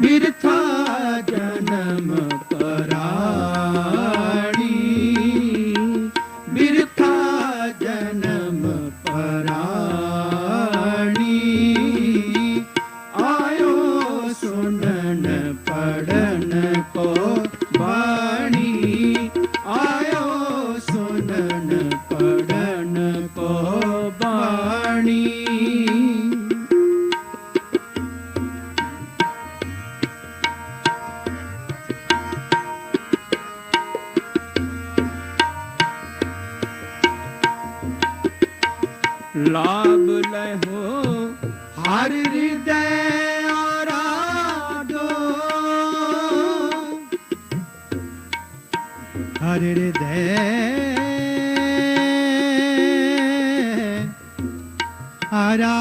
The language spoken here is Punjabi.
ਬਿਰਥਾ ਜਨਮ ਪਰਾਣੀ ਬਿਰਥਾ ਜਨਮ ਪਰਾਣੀ ਆਇਓ ਸੁਣਨ ਪੜਨ ਕੋ ਬਾਣੀ ਆਇਓ ਸੁਣਨ ਪੜਨ ਕੋ ਬਾਣੀ ਲਾਭ ਲਹੋ ਹਰ ਹਿਰਦੈ ਆਰਾਧੋ। ਹਰ ਹਿਰਦੈ ਹਰਾ